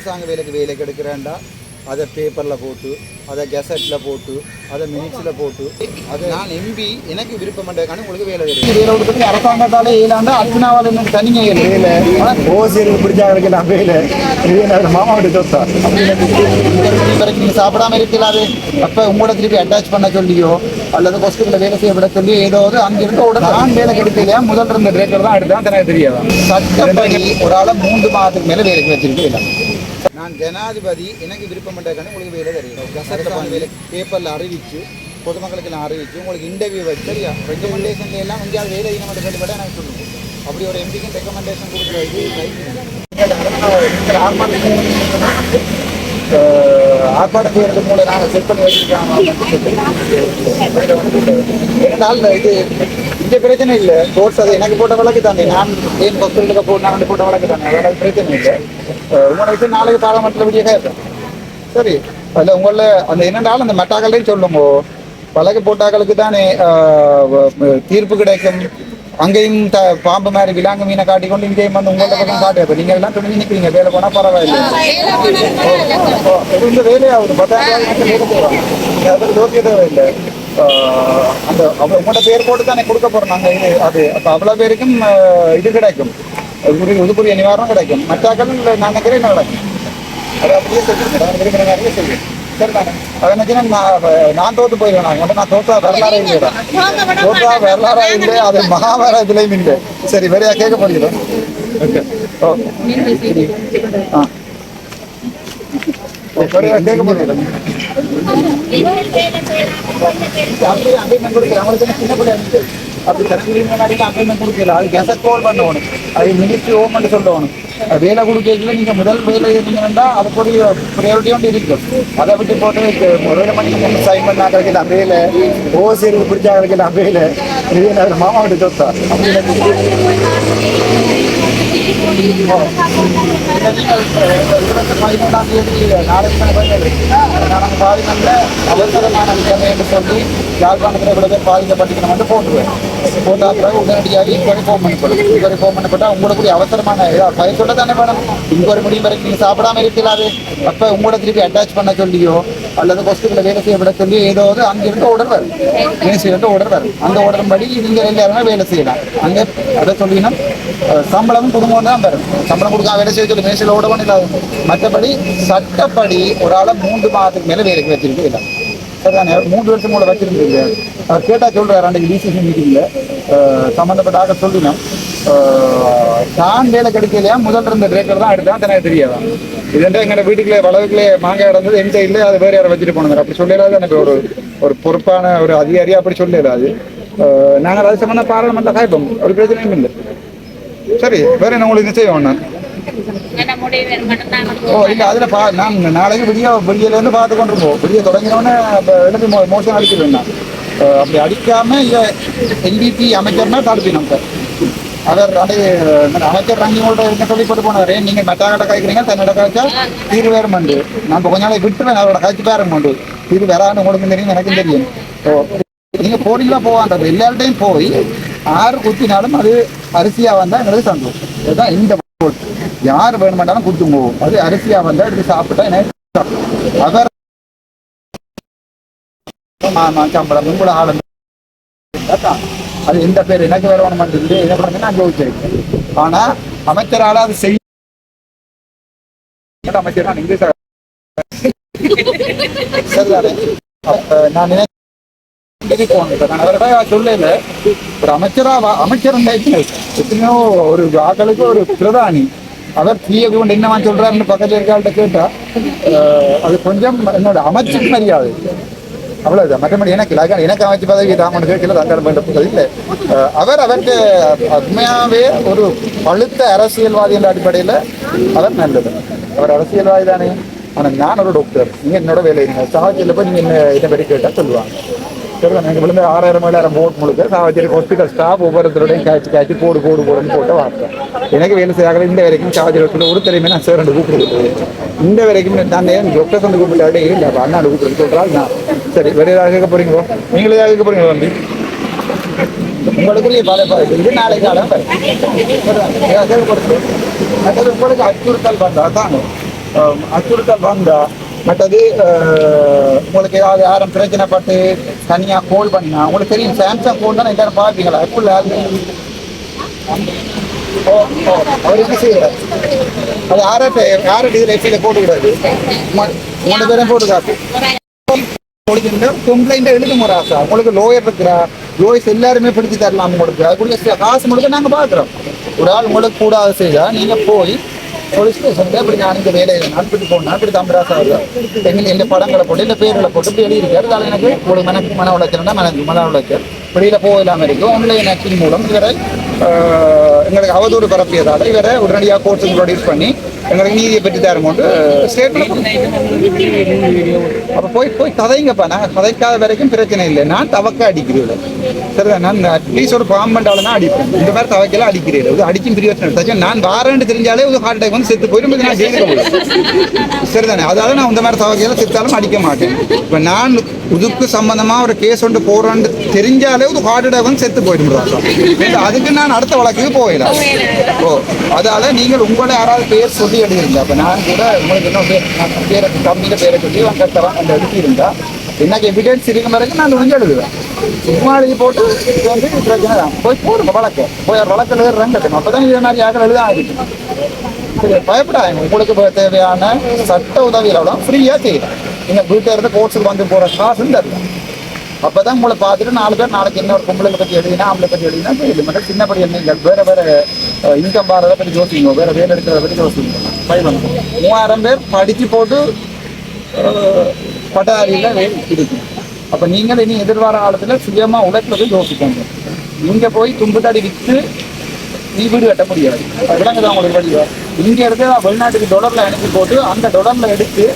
அரசாங்க வேலைக்கு வேலைக்கு எடுக்கிறேன்டா அதை பேப்பரில் போட்டு அதை கெசட்டில் போட்டு அதை மினிட்ஸில் போட்டு அதை நான் எம்பி எனக்கு விருப்பம் பண்ணுறதுக்கான உங்களுக்கு வேலை தெரியும் வேலை கொடுத்துட்டு அரசாங்கத்தால் ஏழாண்டா அர்ச்சனாவால் இன்னும் தனிங்க வேலை. ஓசியருக்கு பிடிச்சாங்களுக்கு நான் வேலை. இது மாமா வீட்டு சொத்தா? வரைக்கும் நீங்கள் சாப்பிடாம இருக்கலாது அப்போ உங்களோட திருப்பி அட்டாச் பண்ண சொல்லியோ அல்லது ஹாஸ்பிட்டலில் வேலை செய்ய விட சொல்லி ஏதோ அங்கிருந்து உடனே நான் வேலை கிடைக்கலையா? முதல் இருந்த ரேட்டில் தான் எடுத்தான் எனக்கு தெரியாதான் சட்டப்படி ஒரு ஆளை மூன்று மாதத்துக்கு மேலே வேலைக்கு வச்சிருக்கேன் நான் ஜனாதிபதி எனக்கு விருப்பம் பண்ணுறதுக்கான உங்களுக்கு வேலை தெரியும். கசட்டமான வேலை பேப்பரில் அறிவிச்சு பொதுமக்களுக்கு நான் அறிவிச்சு உங்களுக்கு இன்டர்வியூ வச்சு சரியா ரெக்கமெண்டேஷன்ல எல்லாம் எங்கேயாவது வேலை நம்ம சொல்லிவிட எனக்கு சொல்லுங்க அப்படி ஒரு எம்பிக்கு ரெக்கமெண்டேஷன் கொடுக்குற இது ஆர்ப்பாட்டம் செய்யறது மூலம் நாங்கள் செட் பண்ணி வச்சிருக்கோம் ஏனால் இது இந்த பிரச்சனை இல்லை. கோர்ட்ஸ் அது எனக்கு போட்ட வழக்கு தானே. நான் ஏன் ஹாஸ்பிட்டலுக்கு போ நான் போட்ட வழக்கு தானே? அதனால பிரச்சனை இல்லை. உங்களை வச்சு நாளைக்கு பாராமட்டத்தில் விடிய கேட்பேன் சரி. அதில் உங்களில் அந்த என்னென்றாலும் அந்த மெட்டாக்கள்லையும் சொல்லுங்க. வழக்கு போட்டாக்களுக்கு தானே தீர்ப்பு கிடைக்கும். அங்கேயும் த பாம்பு மாதிரி விலாங்கு மீனை காட்டிக்கொண்டு இங்கேயும் வந்து உங்கள்ட்ட பக்கம் காட்டு அப்போ நீங்கள் எல்லாம் துணிஞ்சு நிற்கிறீங்க வேலை போனால் பரவாயில்லை. இந்த வேலையாகுது பத்தாயிரம் தோற்றிய தேவையில்லை. அந்த அவங்க உங்களோட பேர் போட்டு தானே கொடுக்க போகிறோம் நாங்கள் இது அது அப்போ அவ்வளோ பேருக்கும் இது கிடைக்கும். இதுக்குரிய நிவாரணம் கிடைக்கும். மற்றாக்கள் நான் நினைக்கிறேன் என்ன கிடைக்கும் அது அப்படியே சொல்லுங்க நான் அதை நினைச்சுன்னா நான் தோத்து போயிடுவேன். நான் தோத்தா வரலாறே இல்லையா. தோத்தா வரலாறா இல்லை. அது மகாபாரதத்திலையும் இல்லை சரி வேறையா கேட்க போறீங்களா? ஓகே. ஓ. ஆ. கேட்க அப்படியே சின்ன பிள்ளை அப்படி கரெக்டாக முன்னாடி அகைன்மெண்ட் கொடுக்கல. அது கெசட் கோல் பண்ணணும் அது மினிஸ்ட்ரி ஓமெண்ட் சொல்லணும் அது வேலை கொடுக்கல நீங்க முதல் வேலை இருந்தீங்கன்னா அதுக்குரிய ப்ரையாரிட்டி ஒன்று இருக்கும் அதை விட்டு போட்டு முதல்ல பண்ணி நீங்க சைன் பண்ணா கிடைக்கல அவையில ஓசியருக்கு பிடிச்சாக்களுக்கு கிடைக்கல அவையில இது என்ன மாமா வீட்டு சொத்தா? அப்படி தேதி நாளைக்கு நாங்கள் பாதிக்கல அவசரமான விஷயம் என்று சொல்லி யாழ்ப்பாணத்தில் பாதிக்கப்பட்டிருக்கணும் வந்து போட்டுருவேன் போட்டா பிறகு உடனடியாக இன்கொயரி ஃபோன் பண்ணப்படும் இன்கொயரி ஃபோன் பண்ணப்பட்டா உங்களுக்கு கூடிய அவசரமான பயத்தோட தானே வேணும்? இன்கொயரி முடியும் வரைக்கும் நீங்கள் சாப்பிடாம இருக்கலாது அப்போ உங்களோட திருப்பி அட்டாச் பண்ண சொல்லியோ அல்லது ஹாஸ்பிட்டலில் வேலை செய்ய விட சொல்லி ஏதோ ஒரு அங்கிருந்து ஓடர் வரும். மினிஸ்ட்ரியிலிருந்து ஓடர் வரும். அந்த ஓடர் படி நீங்கள் எல்லாருமே வேலை செய்யலாம். அங்கே அதை சொல்லினா சம்பளம் குடும்பம் தான் வரும். சம்பளம் கொடுக்க வேலை செய்ய சொல்லி மினிஸ்ட்ரியில் ஓட இல்லாத மற்றபடி சட்டப்படி ஒரு ஆளை மூன்று மாதத்துக்கு மேலே வேலைக்கு வச்சிருக்கு இல்லை. சரிதானே மூன்று வருஷம் கூட வச்சிருந்தீங்க அவர் கேட்டா சொல்கிறார் அன்றைக்கு டிசிசி மீட்டிங்கில் சம்மந்தப்பட்டாக சொல்லினோம். தான் வேலை கிடைக்கலையா? முதல் இருந்த பிரேக்கர் தான் எடுத்தான் எனக்கு தெரியாதான் இதுண்டா எங்கள் வீட்டுக்குள்ளே வளவுக்குள்ளே மாங்காய் இடந்தது எந்த இல்லை அது வேற யாரை வச்சுட்டு போனது அப்படி சொல்லலாது எனக்கு ஒரு ஒரு பொறுப்பான ஒரு அதிகாரியா அப்படி சொல்லலாது நாங்கள் அது சம்மந்தம் பாராளுமன்ற காய்ப்போம் ஒரு பிரச்சனையும் இல்லை. சரி வேற என்ன உங்களுக்கு நிச்சயம் நான்? ஓ இல்ல அதுல பா நான் நாளைக்கு விடிய விடியல இருந்து பார்த்து கொண்டு இருப்போம் விடிய தொடங்கினோடனே அப்ப எழுதி மோ மோசம் அடிச்சிருவேன் நான் அஹ் அப்படி அடிக்காம எல்பிபி அமைச்சர்னா தடுப்பினோம் சார் அவர் அது அமைச்சர் ரங்கிங்களோட என்ன சொல்லி போட்டு போனாரு? நீங்க மெட்டாக்கிட்ட காய்க்கிறீங்க தன்னோட காய்ச்சா தீர்வு வேறு மண்டு. நான் கொஞ்ச நாளைக்கு விட்டுருவேன் அவரோட காய்ச்சி பேரம் மண்டு. தீர்வு வரான்னு உங்களுக்கு தெரியும் எனக்கும் தெரியும். ஓ நீங்க போறீங்களா போவான்றது எல்லார்ட்டையும் போய் ஆறு குத்தினாலும் அது அரிசியா வந்தால் எங்களுக்கு சந்தோஷம். இதுதான் இந்த vote. யார் வேணுமெண்டாலும் கொடுத்துங்க அது அரிசியா வந்தா எடுத்து சாப்பிட்டா என்ன? அவர் ஆமா சம்பளம். உங்களோட ஆளு அது எந்த பேர்? எனக்கு வேற என்ன பண்ணுங்க நான் யோசிச்சிருக்கேன் ஆனா அமைச்சரால அது செய்ய அமைச்சர் நான் இங்கிலீஷ் நான் சொல்லல. ஒரு அமைச்சரா வா- அமைச்சர் எத்தனையோ ஒரு ஆக்களுக்கு ஒரு பிரதானி. அவர் தீய கொண்டு என்னவா சொல்றாருன்னு பக்கத்துல இருக்காள்கிட்ட கேட்டா அஹ், அது கொஞ்சம் என்னோட அமைச்சு மரியாதை. அவ்வளவுதான். மற்றபடி எனக்கு இல்லை. எனக்கு அமைச்சு பதவி ராமன் கேட்கல. அந்த வேண்டப்பட்டது இல்லை. அவர் அவருக்கு உண்மையாவே ஒரு பழுத்த அரசியல்வாதி என்ற அடிப்படையில் அவர் நல்லது. அவர் அரசியல்வாதி தானே. ஆனால் நான் ஒரு டாக்டர் நீங்க என்னோட வேலை நீங்க சாவச்சியில் போய் நீங்க என்ன இதை பற்றி கேட்டால் சொல்லுவாங்க. எனக்கு விழுந்து ஆறாயிரம் ஏழாயிரம் போட் முழுக்க சாவச்சேரி ஹாஸ்பிட்டல் ஸ்டாஃப் ஒவ்வொருத்தருடையும் காய்ச்சி காய்ச்சி போடு போடு போடுன்னு போட்ட வார்த்தை எனக்கு வேலை செய்யாத இந்த வரைக்கும் சாவச்சேரி ஹாஸ்பிட்டல் ஒரு தெரியுமே நான் சார் ரெண்டு கூப்பிடுறது இந்த வரைக்கும் நான் ஏன் டாக்டர் வந்து கூப்பிடாடே இல்லை அப்போ அண்ணா கூப்பிடுறது சொல்றாள் நான் சரி வேற ஏதாவது கேட்க போறீங்களோ நீங்களே ஏதாவது கேட்க போறீங்களோ தம்பி உங்களுக்குரிய பல பல இது நாளைக்கு காலம் வரும். சரிதான்? ஏதாவது கேட்க போறீங்களோ? மற்றது உங்களுக்கு அச்சுறுத்தல் பார்த்தா தாங்க அஹ், அச்சுறுத்தல் வந்தா மற்றது உங்களுக்கு ஏதாவது யாரும் பிரச்சனைப்பட்டு தனியாக கோல் பண்ணினா உங்களுக்கு தெரியும் சாம்சங் ஃபோன் தானே எல்லாரும் பார்ப்பீங்களா? ஆப்பிள் ஓ ஓ அவர் என்ன செய்யறாரு? அது யார்கிட்ட யார்கிட்ட இதில் எஃபியில் போட்டுக்கிறாரு மூணு பேரும் போட்டு காட்டு உங்களுக்கு கம்ப்ளைண்ட் எழுத முறாசா உங்களுக்கு லோயர் இருக்கிறா லோயர்ஸ் எல்லாருமே பிடிச்சி தரலாம் உங்களுக்கு. அதுக்குள்ள காசு முழுக்க நாங்கள் பார்க்குறோம். ஒரு ஆள் உங்களுக்கு கூடாது செய்தால் நீங்கள் போய் போலீஸ் ஸ்டேஷன்ல இப்படி நான் இந்த வேலையை நடத்திட்டு போனா இப்படி தம்பராசா வருது எங்க இந்த படங்களை போட்டு இந்த பேர்களை போட்டு இப்படி எழுதியிருக்காரு. அதில் எனக்கு ஒரு மன மன உளைச்சல்னா மன மன உளைச்சல். வெளியில் போகலாம இருக்கும் ஆன்லைன் ஆக்டிங் மூலம் இவரை எங்களுக்கு அவதூறு பரப்பியதால் இவரை உடனடியாக கோர்ட்டுக்கு ப்ரொடியூஸ் பண்ணி எங்களுக்கு நீதியை பெற்று தருமோட்டு ஸ்டேட்மெண்ட் அப்போ போய் போய் கதைங்கப்பா. நாங்கள் கதைக்காத வரைக்கும் பிரச்சனை இல்லை. நான் தவக்க அடிக்கிறேன் சரிதான் நான் அட்லீஸ்ட் ஒரு காம்பவுண்டால தான் அடிப்பேன். இந்த மாதிரி தவக்கெல்லாம் அடிக்கிறேன் இது அடிக்கும் பிரியோசனம் தச்சு நான் வாரேன்னு தெரிஞ்சாலே ஒரு ஹார்ட் அட்டாக் வந்து செத்து போயிடும் நான் ஜெயிக்க சரிதானே? அதாவது நான் இந்த மாதிரி தவக்கையெல்லாம் செத்தாலும் அடிக்க மாட்டேன். இப்போ நான் இதுக்கு சம்பந்தமா ஒரு கேஸ் ஒன்று போறேன்னு தெரிஞ்சாலே ஒரு ஹார்ட் அட்டாக் வந்து செத்து போயிடும். அதுக்கு நான் அடுத்த வழக்குக்கு போயிடலாம் ஓ அதால நீங்கள் உங்களை யாராவது பேர் சொல்லி எழுதிருங்க அப்ப நான் கூட உங்களுக்கு இன்னும் பேரை கம்மியில பேரை சொல்லி அங்க தர அந்த எழுதியிருந்தா எனக்கு எவிடன்ஸ் இருக்கும் வரைக்கும் நான் ஒழுங்கு எழுதுவேன் சும்மா எழுதி போட்டு இது வந்து பிரச்சனை தான் போய் போடுங்க வழக்கு போய் ஒரு வழக்கில் ரெண்டு அப்பதான் இதே மாதிரி யாரும் எழுத ஆகிட்டு சரி பயப்படாதீங்க உங்களுக்கு தேவையான சட்ட உதவிகளோட ஃப்ரீயா செய்யலாம் நீங்க வீட்டில இருந்து கோர்ஸுக்கு வந்து போற காசுன்னு தரலாம் அப்பதான் உங்களை பார்த்துட்டு நாலு பேர் நாளைக்கு என்ன ஒரு பொம்பளை பத்தி எழுதினா ஆம்பளை பத்தி எழுதினா இல்லை மட்டும் சின்னப்படி என்ன வேற வேற இன்கம் பாரதை பத்தி யோசிக்கணும் வேற வேலை எடுக்கிறத பத்தி யோசிக்கணும் பயணம் மூவாயிரம் பேர் படித்து போட்டு பட்டதாரியில் இருக்கு. அப்போ நீங்கள் இனி எதிர்வார காலத்தில் சுயமாக உழைப்பது யோசிக்கணும். நீங்கள் போய் தும்புத்தாடி விற்று நீ வீடு கட்ட முடியாது. விலங்குதான் உங்களுக்கு வழிவா இங்கே இருந்து வெளிநாட்டுக்கு டொலர்ல அனுப்பி போட்டு அந்த தொடரில் எடுத்து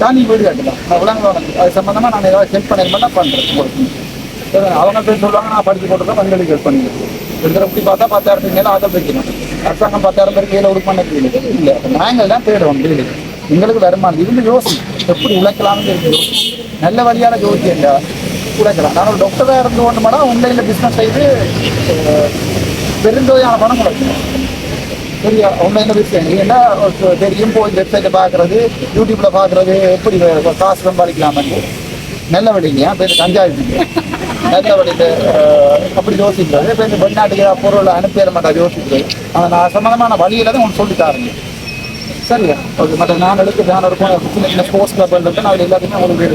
தான் நீ வீடு கட்டலாம் நான் விலங்கு அது சம்மந்தமாக நான் ஏதாவது ஹெல்ப் பண்ணிருந்தா பண்ணுறேன் உங்களுக்கு. அவங்க பேர் சொல்லுவாங்க நான் படிச்சு போட்டு பங்களிக்கு ஹெல்ப் பண்ணிக்கிறேன் இருக்கிற அப்படி பார்த்தா பேர் மேலே ஆதரவு வைக்கணும். அரசாங்கம் பத்தாயிரம் பேர் கீழே உடுக்க பண்ண இல்லை நாங்கள் தான் தேடுவோம் டெய்லி எங்களுக்கு வருமானம் இருந்து யோசனை. எப்படி உழைக்கலாம்னு இருக்கு. நல்ல வழியான ஜோதி இல்லை உழைக்கலாம். நான் ஒரு டாக்டராக இருந்து கொண்டு மேடம் ஆன்லைனில் பிஸ்னஸ் செய்து பெருந்தொகையான பணம் கிடைக்கணும். சரியா? ஆன்லைனில் பிஸ்னஸ் ஏன்னா தெரியும் போய் வெப்சைட்டை பார்க்குறது யூடியூப்ல பார்க்குறது எப்படி காசு சம்பாதிக்கலாமே நல்ல வழிங்க பேர் கஞ்சாயிட்டு நல்ல வழியில் அப்படி யோசிக்கிறது. இப்போ இந்த வெளிநாட்டுக்கு ஏதாவது பொருள் அனுப்பிட மாட்டா யோசிக்கிறது. ஆனால் நான் சம்மந்தமான வழியில தான் உங்களுக்கு சொல்லி தாருங்க சரியா? ஓகே மற்ற நான் எடுத்து நான் இருக்கும் சின்ன சின்ன ஸ்போர்ட்ஸ் கிளப் இருந்து நான் எல்லாத்தையுமே உங்களுக்கு வீடு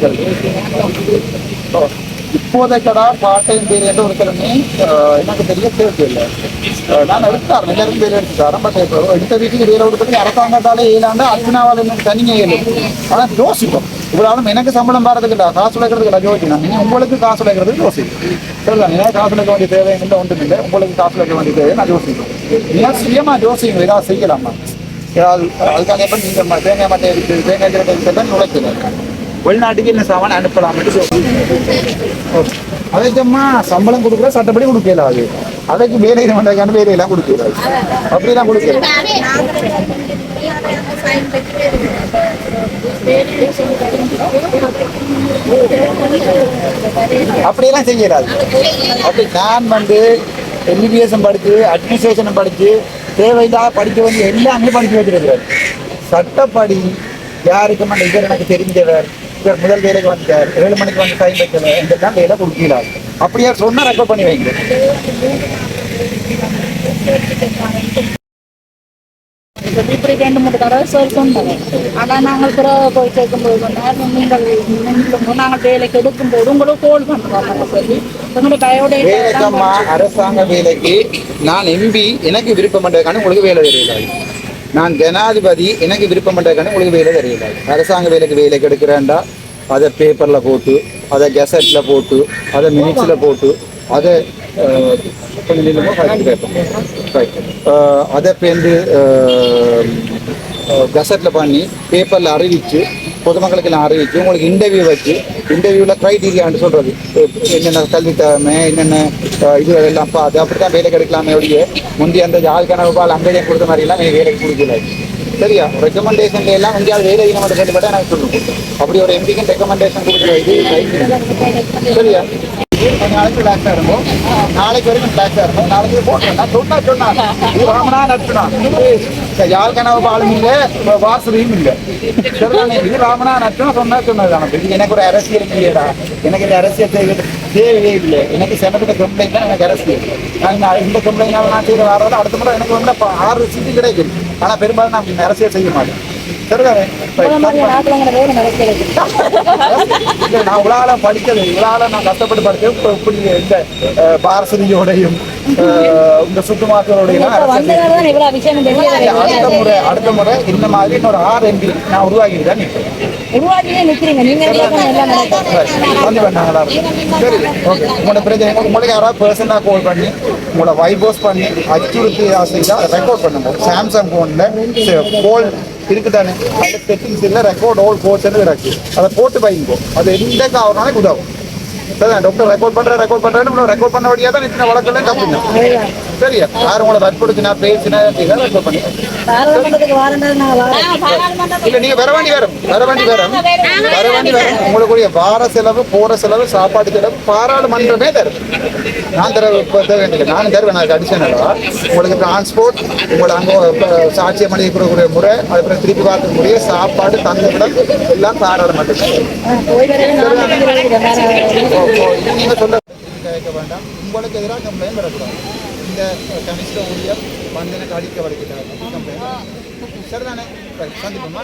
இப்போதைக்கடா பாட்டையும் பேர் என்ற ஒரு கிழமை எனக்கு தெரிய தேவை இல்லை. நான் எடுத்தார் எல்லாரும் பேர் எடுத்துட்டாரன். பட் இப்போ எடுத்த வீட்டுக்கு வேலை கொடுத்தது அரசாங்கத்தாலே ஏழாண்டு அர்ச்சனாவால் எனக்கு தனிங்க ஏழு ஆனால் யோசிப்போம். இவ்வளவு எனக்கு சம்பளம் பாரதுக்கு காசு உழைக்கிறதுக்கு யோசிக்கணும் நீங்கள் உங்களுக்கு காசு உழைக்கிறதுக்கு யோசிக்கும் சரிதான் எனக்கு காசு உழைக்க வேண்டிய தேவை இல்லை ஒன்றும் இல்லை உங்களுக்கு காசு உழைக்க வேண்டிய தேவை நான் யோசிக்கிறேன் நீங்கள் சுயமா யோசிங்க ஏதாவது செய்யலாமா ஏதாவது அதுக்காக எப்ப நீங்க தேங்காய் மட்டை இருக்கு தேங்காய் திரட்டை இருக்கிறதா நுழைக்கிறது வெளிநாட்டுக்கு என்ன சாமான் அனுப்பலாம் அதுக்கம்மா சம்பளம் கொடுக்குற சட்டப்படி கொடுக்கல அது அதுக்கு வேலை பண்ணுறதுக்கான வேலையெல்லாம் கொடுக்கல அப்படிலாம் கொடுக்கல அப்படியெல்லாம் செய்யலாது அப்படி நான் வந்து எம்பிபிஎஸ் படித்து அட்மினிஸ்ட்ரேஷனும் படித்து தேவையில்லாத படிக்க வேண்டிய எல்லாமே படிக்க வச்சிருக்கிறார் சட்டப்படி யாருக்கும் அந்த இவர் எனக்கு தெரிஞ்சவர் இவர் முதல் வேலைக்கு வந்தார் ஏழு மணிக்கு வந்து டைம் வைக்கல இதெல்லாம் வேலை கொடுக்கிறார் அப்படியா சொன்னா ரெக்கார்ட் பண்ணி வைங்க. இப்படி ரெண்டு மூணு தடவை சொன்னாங்க ஆனால் நாங்கள் பிறகு போய் கேட்கும்போது சொன்னார் நீங்கள் நீங்களும் நாங்கள் வேலைக்கு எடுக்கும்போது உங்களுக்கு கோல் பண்ணுவாங்க சொல்லி எங்களுடைய பயோடேட்டா அரசாங்க வேலைக்கு நான் எம்பி எனக்கு விருப்பம் பண்றதுக்கான உங்களுக்கு வேலை தெரியல நான் ஜனாதிபதி எனக்கு விருப்பம் பண்றதுக்கான உங்களுக்கு வேலை தெரியல அரசாங்க வேலைக்கு வேலைக்கு எடுக்கிறேன்டா அதை பேப்பர்ல போட்டு அதை கெசட்ல போட்டு அதை மினிட்ஸ்ல போட்டு அதை கொஞ்சம் நில்லுங்க, correct paper. Right. அஹ், அதை பேருந்து கசட்டில் பண்ணி பேப்பரில் அறிவிச்சு பொதுமக்களுக்கு எல்லாம் அறிவிச்சு உங்களுக்கு இன்டர்வியூ வச்சு இன்டர்வியூவில் க்ரைட்டீரியான்னு சொல்கிறது என்னென்ன கல்வி தரமே என்னென்ன இது எல்லாம் பார்த்து அப்படி தான் வேலை கிடைக்கலாமே ஒழிய முந்தைய அந்த ஜாதிக்கான ரூபாய் அங்கேயே கொடுத்த மாதிரி எல்லாம் எனக்கு வேலைக்கு கொடுக்கல சரியா ரெக்கமெண்டேஷன்ல எல்லாம் எங்கேயாவது வேலை அதிகமாக மட்டும் கேட்டுப்பட்டா எனக்கு சொல்லுங்க அப்படி ஒரு எம்பிக்கு ரெக்கமெண்டேஷன் கொடுக்குற இது right இல்லை. கொஞ்ச நாளைக்கு ரிலாக்ஸாக இருக்கும் நாளைக்கு வரைக்கும் ரிலாக்ஸாக இருக்கும் நாளைக்கு போட்டேன் நான் சொன்னா சொன்னா. இது ராமனா நட்டுனா யாழ் பாலும் இல்லை வாசலையும் இல்லை. சரிதானே இது ராமனா நட்டம் சொன்னா சொன்னதுதானே. இது எனக்கு ஒரு அரசியல் இல்லையடா. எனக்கு இந்த அரசியல் தேவையே இல்லை. எனக்கு செனப்பிட்ட கம்ப்ளைண்ட் தான் எனக்கு அரசியல். நான் இந்த நான் அடுத்த முறை எனக்கு வந்து ஆறு சீட்டு கிடைக்கும். ஆனா பெரும்பாலும் நான் அரசியல் செய்ய மாட்டேன். நான் உலகால படிச்சது உலகால நான் கஷ்டப்பட்டு படிச்சது இப்ப இப்படி இந்த பாரசதியோடையும் சுற்றுமாக்களோடையும் தெரிய அடுத்த முறை அடுத்த முறை இந்த மாதிரி இன்னொரு ஆறு எம்பி நான் உருவாக்கிட்டு தான் கால் பண்ணி உங்களோட வைபோஸ் பண்ணி அச்சுறுத்தி செய்தா ரெக்கார்ட் பண்ணுங்க. சாம்சங் ஃபோனில் கோல் இருக்குதானே? அந்த செட்டிங்ஸ் இல்லை ரெக்கார்ட் ஓல் கோர்ஸ் இருக்கு அதை போட்டு வைங்கோ அது எந்த காரணம் உதவும் டாக்டர் ரெக்கார்ட் பண்ற ரெக்கார்ட் பண்றேன்னு ரெக்கார்ட் பண்ண வழியா தான் இத்தனை வழக்கெல்லாம் தப்புங்க சரியா யாரும் உங்களை வற்புறுத்தினா பேசினா இதெல்லாம் ரெக்கார்ட் பண்ணி. இல்ல நீங்க வர வேண்டி வரும். வர வேண்டி வரும். வர வேண்டி வரும். உங்களுக்குரிய வார செலவு போற செலவு சாப்பாடு செலவு பாராளுமன்றமே தரும். நான் தர தர நானும் தருவேன். அதுக்கு அடிஷனலா உங்களுக்கு டிரான்ஸ்போர்ட் உங்களை அங்கே சாட்சியம் அளிக்கக்கூடிய முறை அதுக்கப்புறம் திருப்பி பார்க்கக்கூடிய சாப்பாடு தங்குமிடம் எல்லாம் பாராளுமன்றமே போய் சொல்ல கேட்க வேண்டாம் உங்களுக்கு எதிராக கம்ப்ளைண்ட் வரக்கூடாது இந்த கனிஷ்ட ஊழியர் வந்து எனக்கு அடிக்க வலிக்கிறார் கம்ப்ளைண்ட் சரிதானே சந்திப்போமா